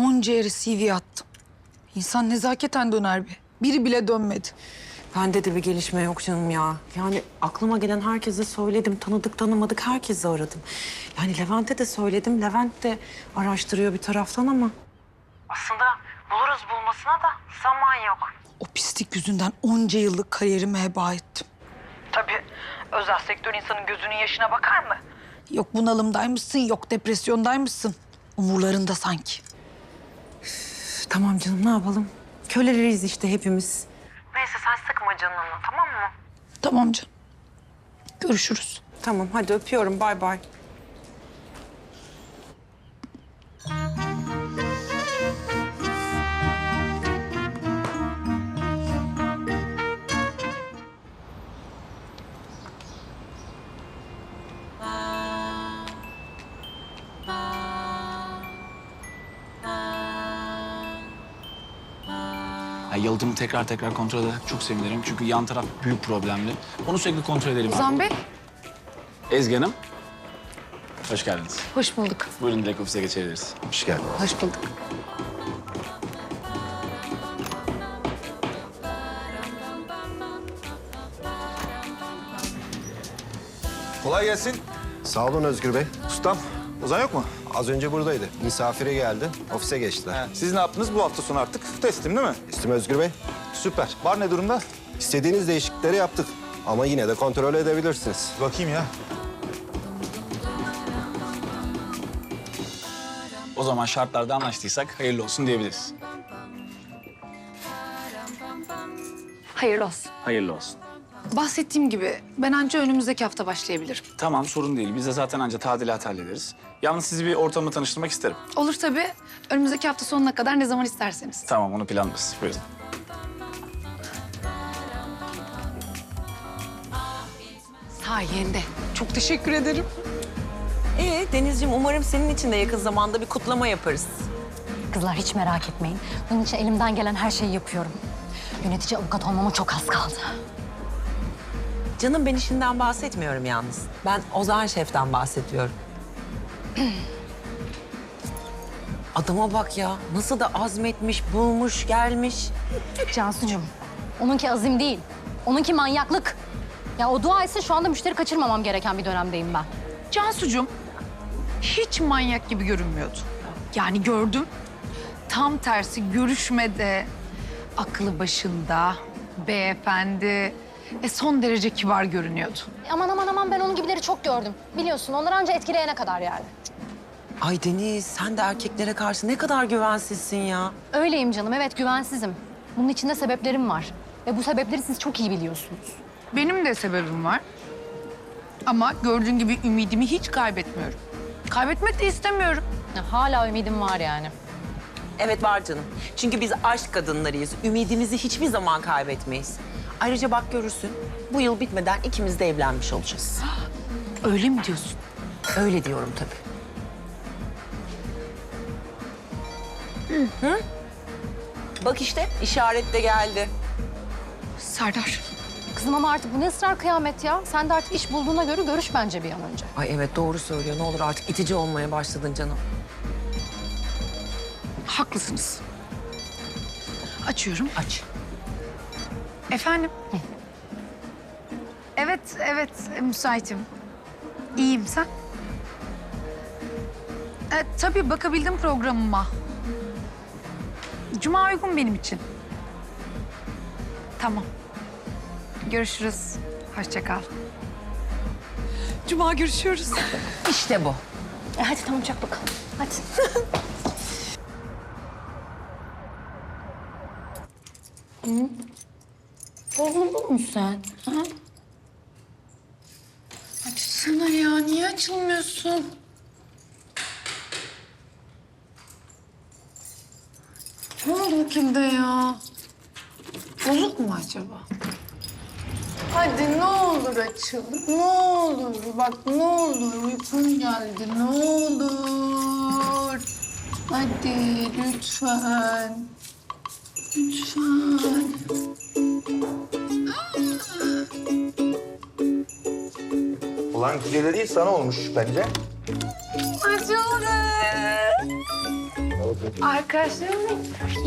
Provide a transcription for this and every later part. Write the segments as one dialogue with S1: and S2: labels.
S1: onca yere CV attım. İnsan nezaketen döner bir. Biri bile dönmedi.
S2: Bende de bir gelişme yok canım ya. Yani aklıma gelen herkese söyledim. Tanıdık tanımadık herkese aradım. Yani Levent'e de söyledim. Levent de araştırıyor bir taraftan ama. Aslında buluruz bulmasına da zaman yok.
S1: O pislik yüzünden onca yıllık kariyerimi heba ettim.
S3: Tabii özel sektör insanın gözünün yaşına bakar mı?
S1: Yok bunalımdaymışsın, yok depresyondaymışsın. Umurlarında sanki.
S2: Tamam canım ne yapalım? Köleleriyiz işte hepimiz. Neyse sen sıkma canını tamam mı?
S1: Tamam canım. Görüşürüz.
S2: Tamam hadi öpüyorum bay bay.
S4: Tekrar tekrar kontrol ederek çok sevinirim. Çünkü yan taraf büyük problemli. Onu sürekli kontrol edelim.
S1: Ozan Bey.
S4: Ezgi Hanım. Hoş geldiniz.
S1: Hoş bulduk.
S4: Buyurun direkt ofise geçebiliriz.
S5: Hoş geldin.
S1: Hoş bulduk.
S5: Kolay gelsin.
S6: Sağ olun Özgür Bey.
S5: Ustam, Ozan yok mu?
S6: Az önce buradaydı. Misafire geldi. Ofise geçtiler.
S5: He, Siz ne yaptınız bu hafta sonu artık? Teslim değil mi?
S6: İstim Özgür Bey.
S5: Süper. Bar ne durumda?
S6: İstediğiniz değişiklikleri yaptık. Ama yine de kontrol edebilirsiniz.
S5: Bakayım ya.
S4: O zaman şartlarda anlaştıysak hayırlı olsun diyebiliriz.
S1: Hayırlı olsun.
S4: Hayırlı olsun.
S1: Bahsettiğim gibi ben anca önümüzdeki hafta başlayabilirim.
S4: Tamam sorun değil. Biz de zaten anca tadilat hallederiz. Yalnız sizi bir ortamı tanıştırmak isterim.
S1: Olur tabii. Önümüzdeki hafta sonuna kadar ne zaman isterseniz.
S4: Tamam onu planlarız. Buyurun.
S1: Sayende. Çok teşekkür ederim.
S2: Ee Denizciğim umarım senin için de yakın zamanda bir kutlama yaparız.
S7: Kızlar hiç merak etmeyin. Bunun için elimden gelen her şeyi yapıyorum. Yönetici avukat olmama çok az kaldı.
S2: Canım ben işinden bahsetmiyorum yalnız. Ben Ozan Şef'ten bahsediyorum. Adama bak ya. Nasıl da azmetmiş, bulmuş, gelmiş.
S7: Cansucuğum, onunki azim değil. Onunki manyaklık. Ya o dua etsin şu anda müşteri kaçırmamam gereken bir dönemdeyim ben.
S1: Cansucuğum hiç manyak gibi görünmüyordu. Yani gördüm. Tam tersi görüşmede aklı başında, beyefendi ve son derece kibar görünüyordu.
S7: Aman aman aman ben onun gibileri çok gördüm. Biliyorsun onlar anca etkileyene kadar yani.
S2: Ay Deniz sen de erkeklere karşı ne kadar güvensizsin ya.
S7: Öyleyim canım evet güvensizim. Bunun içinde sebeplerim var. Ve bu sebepleri siz çok iyi biliyorsunuz.
S1: Benim de sebebim var. Ama gördüğün gibi ümidimi hiç kaybetmiyorum. Kaybetmek de istemiyorum.
S7: Ya, hala ümidim var yani.
S2: Evet var canım. Çünkü biz aşk kadınlarıyız. Ümidimizi hiçbir zaman kaybetmeyiz. Ayrıca bak görürsün bu yıl bitmeden ikimiz de evlenmiş olacağız.
S1: Öyle mi diyorsun?
S2: Öyle diyorum tabii. Hı? Bak işte işaret de geldi.
S1: Serdar.
S7: Kızım ama artık bu ne ısrar kıyamet ya? Sen de artık iş bulduğuna göre görüş bence bir an önce.
S2: Ay evet doğru söylüyor. Ne olur artık itici olmaya başladın canım.
S1: Haklısınız. Açıyorum.
S2: Aç.
S1: Efendim? Evet, evet. e, Müsaitim. İyiyim. Sen? E, tabii bakabildim programıma. Cuma uygun benim için. Tamam. Görüşürüz. Hoşça kal. Cuma görüşüyoruz.
S2: İşte bu.
S7: E hadi tamam çak bakalım. Hadi. Bozuldun mu sen? Ha?
S1: Açsana ya. Niye açılmıyorsun? Ne oldu kimde ya? Bozuk mu acaba? Hadi ne olur açıl. Ne olur. Bak ne olur. Uykum geldi. Ne olur. Hadi lütfen. Lütfen.
S5: Ulan geceleri değil sana olmuş bence.
S1: Açıldı. Arkadaşlarımla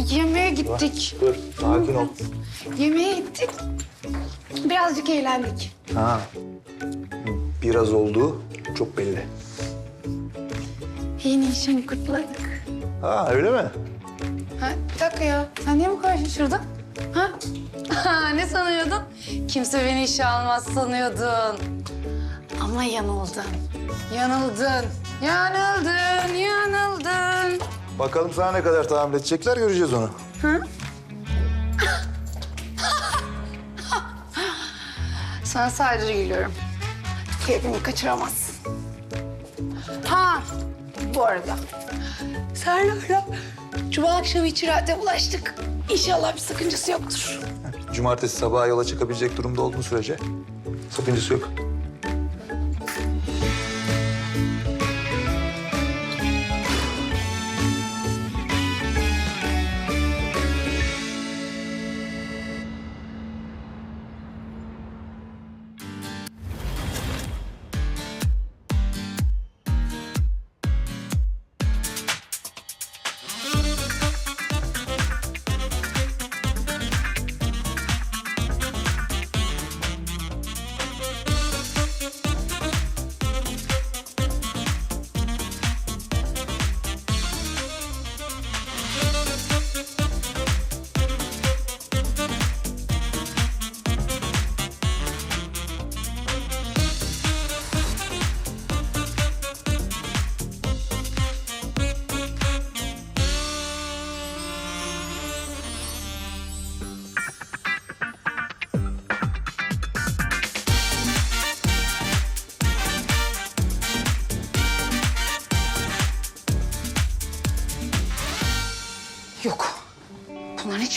S1: yemeğe gittik.
S5: Dur, sakin ol.
S1: Yemeğe gittik. Birazcık eğlendik.
S5: Ha. Biraz oldu, çok belli.
S1: Yeni işimi kutladık.
S5: Ha, öyle mi?
S1: Ha, bir dakika ya. Sen niye bu kadar şaşırdın? Ha? Ha, ne sanıyordun? Kimse beni işe almaz sanıyordun. Ama yanıldın. Yanıldın. Yanıldın, yanıldın.
S5: Bakalım sana ne kadar tahammül edecekler, göreceğiz onu.
S1: Sana sadece gülüyorum. Keyfimi kaçıramazsın. Ha, bu arada. Serdar'la Cuma akşamı içeride bulaştık. İnşallah bir sakıncası yoktur.
S5: Cumartesi sabaha yola çıkabilecek durumda olduğun sürece sakıncası. Yok.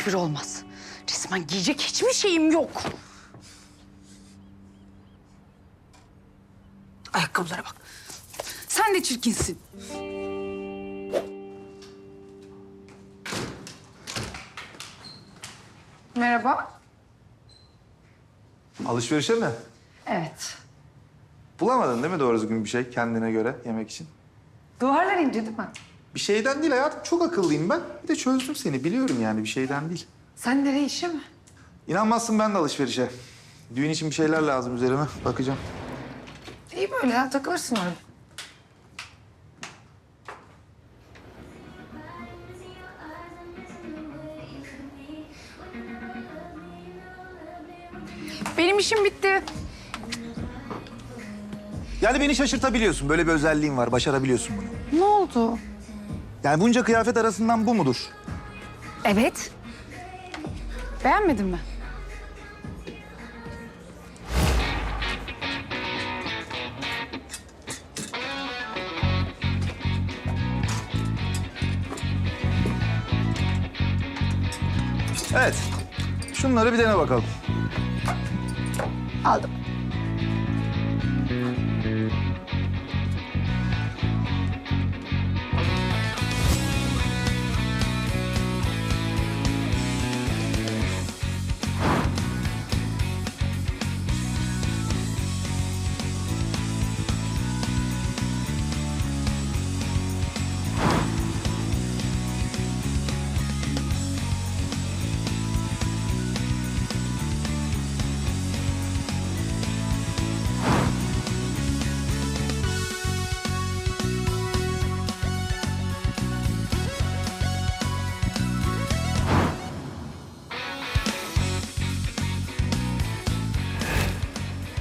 S1: Hiçbiri olmaz. Resmen giyecek hiçbir şeyim yok. Ayakkabılara bak. Sen de çirkinsin. Merhaba.
S5: Alışverişe mi?
S1: Evet.
S5: Bulamadın değil mi doğru düzgün bir şey kendine göre yemek için?
S1: Duvarlar ince değil mi?
S5: Bir şeyden değil hayatım. Çok akıllıyım ben. Bir de çözdüm seni. Biliyorum yani bir şeyden değil.
S1: Sen nereye işe mi?
S5: İnanmazsın ben de alışverişe. Düğün için bir şeyler lazım üzerime. Bakacağım.
S1: İyi böyle ya takılırsın öyle. Benim işim bitti.
S5: Yani beni şaşırtabiliyorsun. Böyle bir özelliğin var. Başarabiliyorsun bunu.
S1: Ne oldu?
S5: Yani bunca kıyafet arasından bu mudur?
S1: Evet. Beğenmedin mi?
S5: Evet. Şunları bir dene bakalım.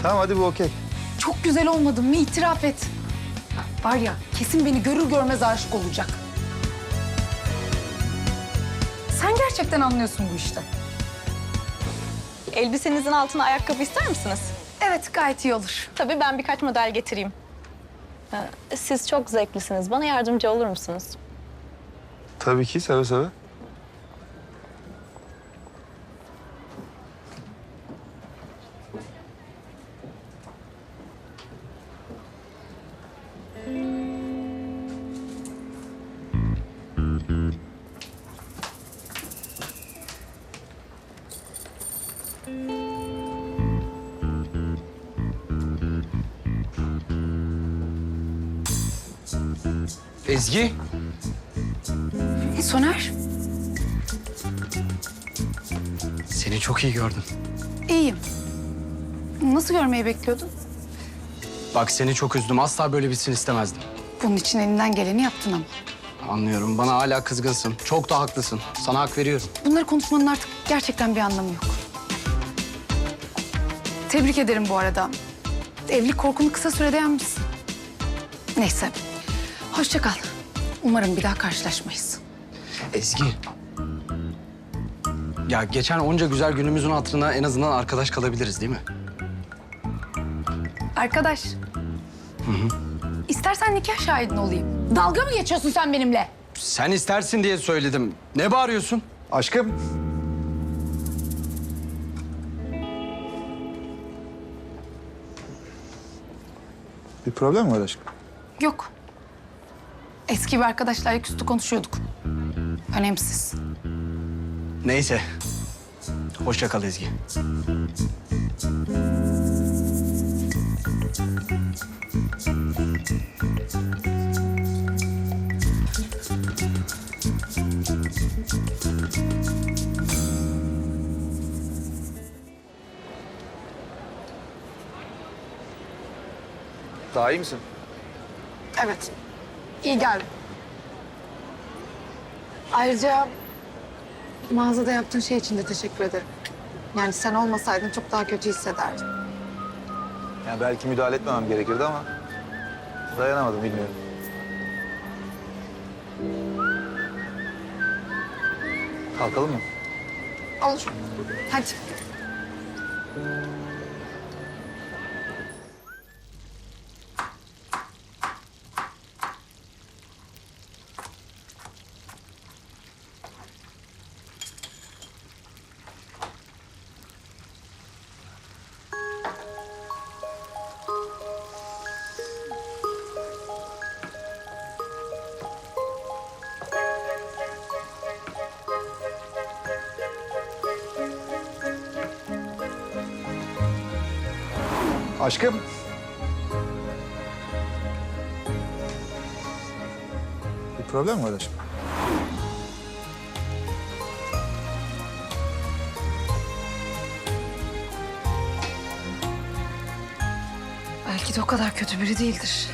S5: Tamam hadi bu okey.
S1: Çok güzel olmadın mı? İtiraf et. Var ya kesin beni görür görmez aşık olacak. Sen gerçekten anlıyorsun bu işte.
S8: Elbisenizin altına ayakkabı ister misiniz?
S1: Evet gayet iyi olur.
S8: Tabii ben birkaç model getireyim. Ee, Siz çok zevklisiniz. Bana yardımcı olur musunuz?
S5: Tabii ki seve seve.
S9: İyi gördüm.
S1: iyiyim. Nasıl görmeyi bekliyordun?
S9: Bak seni çok üzdüm. Asla böyle bitsin istemezdim.
S1: Bunun için elinden geleni yaptın ama.
S9: Anlıyorum. Bana hala kızgınsın. Çok da haklısın. Sana hak veriyorum.
S1: Bunları konuşmanın artık gerçekten bir anlamı yok. Tebrik ederim bu arada. Evlilik korkunu kısa sürede yenmişsin. Neyse, hoşça kal. Umarım bir daha karşılaşmayız.
S9: Ezgi. Ya geçen onca güzel günümüzün hatırına en azından arkadaş kalabiliriz değil mi?
S1: Arkadaş. İstersen nikah şahidin olayım. Dalga mı geçiyorsun sen benimle?
S9: Sen istersin diye söyledim. Ne bağırıyorsun?
S5: Aşkım. Bir problem mi var aşkım?
S1: Yok. Eski bir arkadaşla ayaküstü konuşuyorduk. Önemsiz.
S9: Neyse. Hoşça kal Ezgi.
S5: Daha iyi misin?
S1: Evet. İyi geldi. Ayrıca mağazada yaptığın şey için de teşekkür ederim. Yani sen olmasaydın çok daha kötü hissederdim.
S5: Yani belki müdahale etmemem gerekirdi ama dayanamadım bilmiyorum. Kalkalım mı?
S1: Olur. Hadi.
S5: Aşkım. Bir problem var aşkım?
S1: Belki de o kadar kötü biri değildir.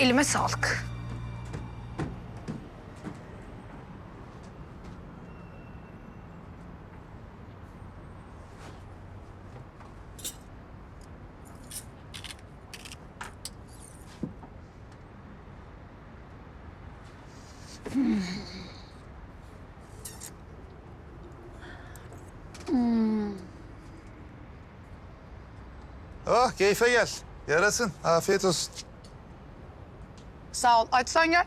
S1: Elime sağlık.
S5: Oh keyfe gel. Yarasın. Afiyet olsun.
S1: Sağ ol. Açsan gel.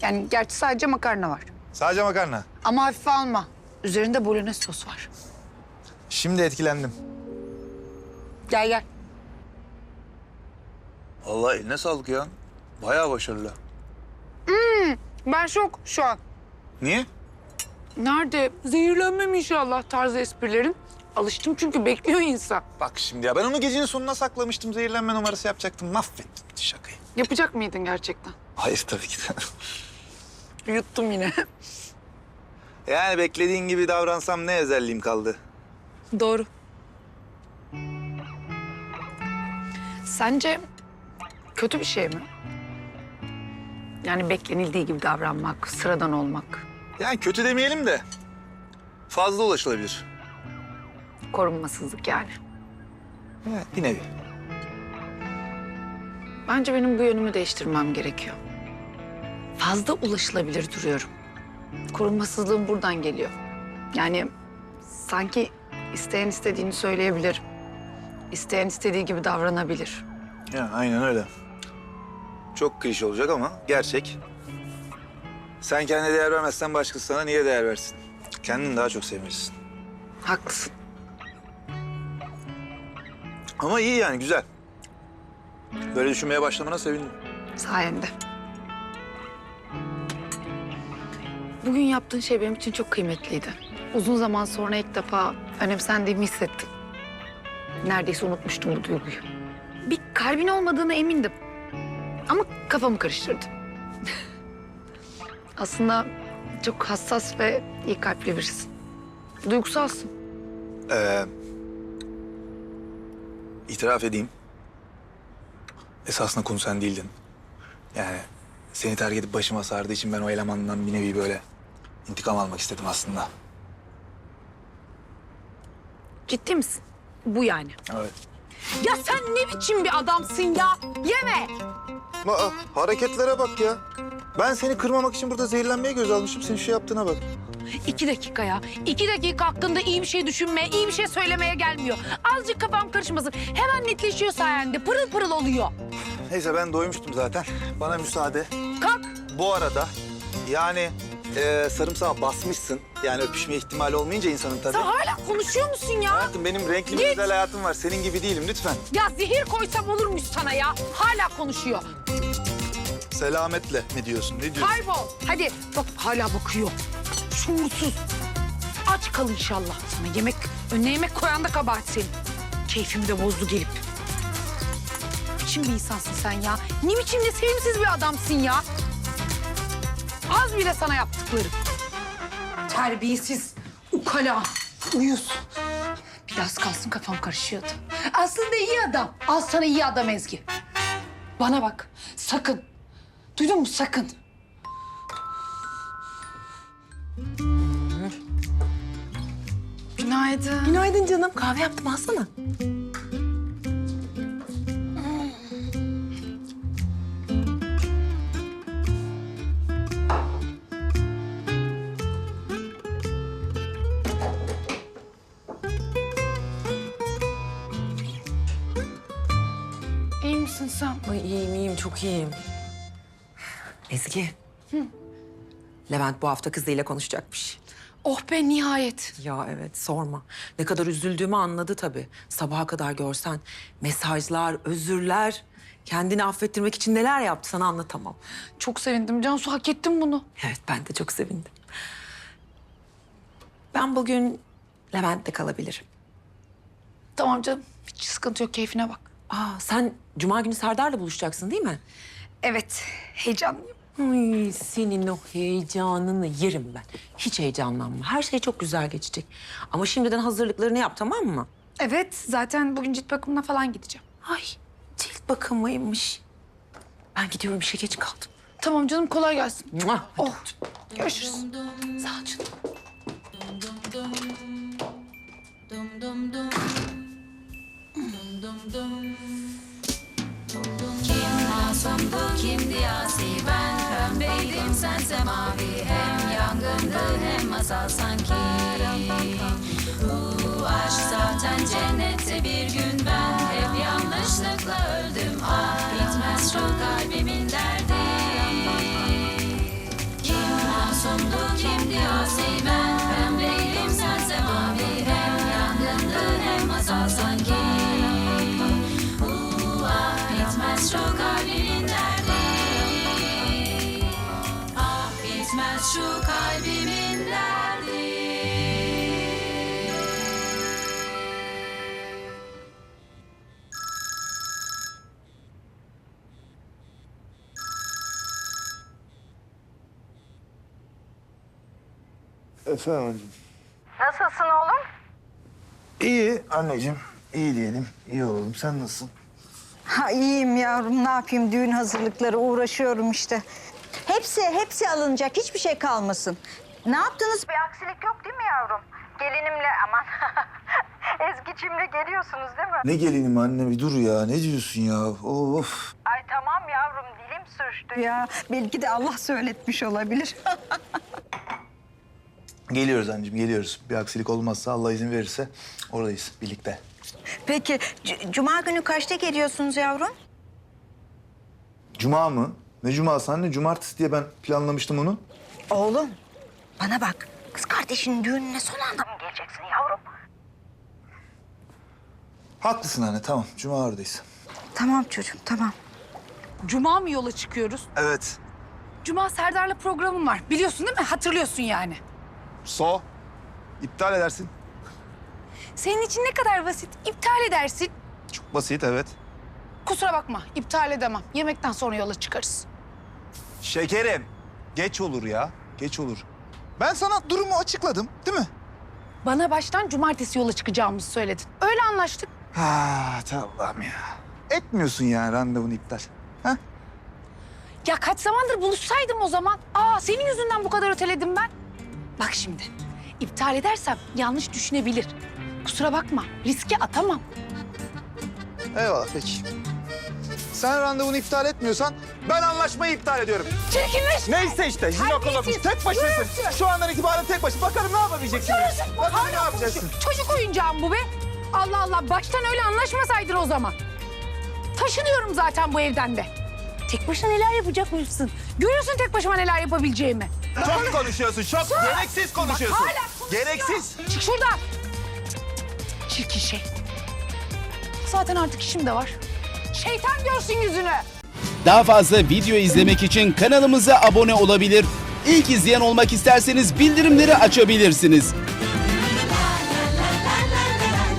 S1: Yani gerçi sadece makarna var.
S5: Sadece makarna.
S1: Ama hafife alma. Üzerinde bolognese sos var.
S5: Şimdi etkilendim.
S1: Gel gel.
S5: Allah eline sağlık ya. Bayağı başarılı.
S1: Ben şok şu an.
S5: Niye?
S1: Nerede? Zehirlenmem inşallah tarzı esprilerin. Alıştım çünkü bekliyor insan.
S5: Bak şimdi ya ben onu gecenin sonuna saklamıştım. Zehirlenme numarası yapacaktım. Mahvettim şakayı.
S1: Yapacak mıydın gerçekten?
S5: Hayır tabii ki de.
S1: Yuttum yine.
S5: yani beklediğin gibi davransam ne özelliğim kaldı?
S1: Doğru. Sence kötü bir şey mi? Yani beklenildiği gibi davranmak, sıradan olmak,
S5: Yani kötü demeyelim de fazla ulaşılabilir.
S1: Korunmasızlık yani.
S5: Evet, bir nevi.
S1: Bence benim bu yönümü değiştirmem gerekiyor. Fazla ulaşılabilir duruyorum. Korunmasızlığım buradan geliyor. Yani sanki isteyen istediğini söyleyebilir. İsteyen istediği gibi davranabilir.
S5: Ya aynen öyle. Çok klişe olacak ama gerçek. Sen kendine değer vermezsen başkası sana niye değer versin? Kendini daha çok sevmelisin.
S1: Haklısın.
S5: Ama iyi yani güzel. Böyle düşünmeye başlamana sevindim.
S1: Sayende. Bugün yaptığın şey benim için çok kıymetliydi. Uzun zaman sonra ilk defa önemsendiğimi hissettim. Neredeyse unutmuştum bu duyguyu. Bir kalbin olmadığına emindim. Ama kafamı karıştırdım. Aslında çok hassas ve iyi kalpli birisin. Duygusalsın.
S5: Ee, itiraf edeyim. Esasında konu sen değildin. Yani seni terk edip başıma sardığı için ben o elemandan bir nevi böyle intikam almak istedim aslında.
S1: Ciddi misin? Bu yani.
S5: Evet.
S2: Ya sen ne biçim bir adamsın ya? Yeme!
S5: Aa, hareketlere bak ya. Ben seni kırmamak için burada zehirlenmeye göz almışım. Senin şu yaptığına bak.
S2: İki dakika ya. İki dakika hakkında iyi bir şey düşünmeye, iyi bir şey söylemeye gelmiyor. Azıcık kafam karışmasın. Hemen netleşiyor sayende. Pırıl pırıl oluyor.
S5: Neyse ben doymuştum zaten. Bana müsaade.
S2: Kalk.
S5: Bu arada yani e, sarımsağa basmışsın. Yani öpüşme ihtimali olmayınca insanın tabii.
S2: Sen hala konuşuyor musun ya?
S5: Hayatım benim renkli bir
S2: Git.
S5: güzel hayatım var. Senin gibi değilim lütfen.
S2: Ya zehir koysam olurmuş sana ya. Hala konuşuyor.
S5: Selametle ne diyorsun? Ne diyorsun?
S2: Kaybol. Hadi. Bak hala bakıyor. Şuursuz. Aç kal inşallah. Sana yemek, önüne yemek koyan da kabahat senin. Keyfimi de bozdu gelip. Ne biçim bir insansın sen ya? Ne biçim de sevimsiz bir adamsın ya? Az bile sana yaptıkları. Terbiyesiz, ukala, uyuz. Bir de az kalsın kafam karışıyordu. Aslında iyi adam. Al sana iyi adam Ezgi. Bana bak, sakın. Duydun mu sakın?
S1: Günaydın.
S2: Günaydın canım. Kahve yaptım alsana.
S1: İyi misin sen?
S2: Ay iyiyim iyiyim çok iyiyim. Ezgi. Levent bu hafta kızıyla konuşacakmış.
S1: Oh be nihayet.
S2: Ya evet sorma. Ne kadar üzüldüğümü anladı tabii. Sabaha kadar görsen mesajlar, özürler. Kendini affettirmek için neler yaptı sana anlatamam.
S1: Çok sevindim. Cansu hak ettin bunu.
S2: Evet ben de çok sevindim. Ben bugün Levent'te kalabilirim.
S1: Tamam canım. Hiç sıkıntı yok. Keyfine bak.
S2: Aa sen Cuma günü Serdar'la buluşacaksın değil mi?
S1: Evet. Heyecanlıyım.
S2: Ay senin o heyecanını yerim ben. Hiç heyecanlanma. Her şey çok güzel geçecek. Ama şimdiden hazırlıklarını yap tamam mı?
S1: Evet. Zaten bugün cilt bakımına falan gideceğim.
S2: Ay cilt bakımıymış. Ben gidiyorum işe geç kaldım.
S1: Tamam canım. Kolay gelsin.
S2: Mua, hadi
S1: Oh. Görüşürüz.
S2: Sağ ol canım.
S10: Aşkım sen semavi Hem yangındı hem masal sanki. Bu aşk zaten cennette bir gün. Ben Hep yanlışlıkla öldüm. Ah bitmez şu kalbim.
S5: Efendim.
S3: Nasılsın oğlum?
S5: İyi anneciğim. iyi diyelim. İyi olalım. Sen nasılsın?
S11: Ha iyiyim yavrum ne yapayım düğün hazırlıkları uğraşıyorum işte. Hepsi hepsi alınacak hiçbir şey kalmasın. Ne yaptınız?
S3: Bir aksilik yok değil mi yavrum? Gelinimle aman Ezgi'cimle geliyorsunuz değil mi?
S5: Ne gelinim anne bir dur ya. Ne diyorsun ya? Of.
S3: Ay tamam yavrum dilim sürçtü.
S11: Ya belki de Allah söyletmiş olabilir.
S5: Geliyoruz anneciğim geliyoruz. Bir aksilik olmazsa Allah izin verirse oradayız birlikte.
S11: Peki c- cuma günü kaçta geliyorsunuz yavrum?
S5: Cuma mı? Ne cuması anne? Cumartesi diye ben planlamıştım onu.
S11: Oğlum bana bak kız kardeşinin düğününe son anda mı geleceksin yavrum?
S5: Haklısın anne tamam. Cuma oradayız.
S11: Tamam çocuğum tamam.
S1: Cuma mı yola çıkıyoruz?
S5: Evet.
S1: Cuma Serdar'la programım var. Biliyorsun değil mi? Hatırlıyorsun yani.
S5: So. İptal edersin.
S1: Senin için ne kadar basit. İptal edersin.
S5: Çok basit evet.
S1: Kusura bakma. iptal edemem. Yemekten sonra yola çıkarız.
S5: Şekerim. Geç olur ya. Geç olur. Ben sana durumu açıkladım değil mi?
S1: Bana baştan cumartesi yola çıkacağımızı söyledin. Öyle anlaştık.
S5: Ha tamam ya. Etmiyorsun yani randevunu iptal. Ha?
S1: Ya kaç zamandır buluşsaydım o zaman. Aa senin yüzünden bu kadar öteledim ben. Bak şimdi. iptal edersem yanlış düşünebilir. Kusura bakma. Riske atamam.
S5: Eyvallah peki. Sen randevunu iptal etmiyorsan ben anlaşmayı iptal ediyorum.
S1: Çirkinleş.
S5: Neyse işte jinekologmuş. Tek başınasın. Şu andan itibaren tek başına. Bakalım ne yapabileceksin?
S1: Görürsün.
S5: Bakalım
S1: Hala
S5: ne yapacaksın?
S1: konuşuyor. Çocuk oyuncağı mı bu be? Allah Allah. Baştan öyle anlaşmasaydın o zaman. Taşınıyorum zaten bu evden de. Tek başına neler yapacakmışsın. Görüyorsun tek başıma neler yapabileceğimi.
S5: Çok konuşuyorsun. Çok gereksiz konuşuyorsun.
S1: Bak hala konuşuyor.
S5: Gereksiz.
S1: Çık şuradan. Çirkin şey. Zaten artık işim de var. Şeytan görsün yüzünü.
S12: Daha fazla video izlemek için kanalımıza abone olabilir. İlk izleyen olmak isterseniz bildirimleri açabilirsiniz.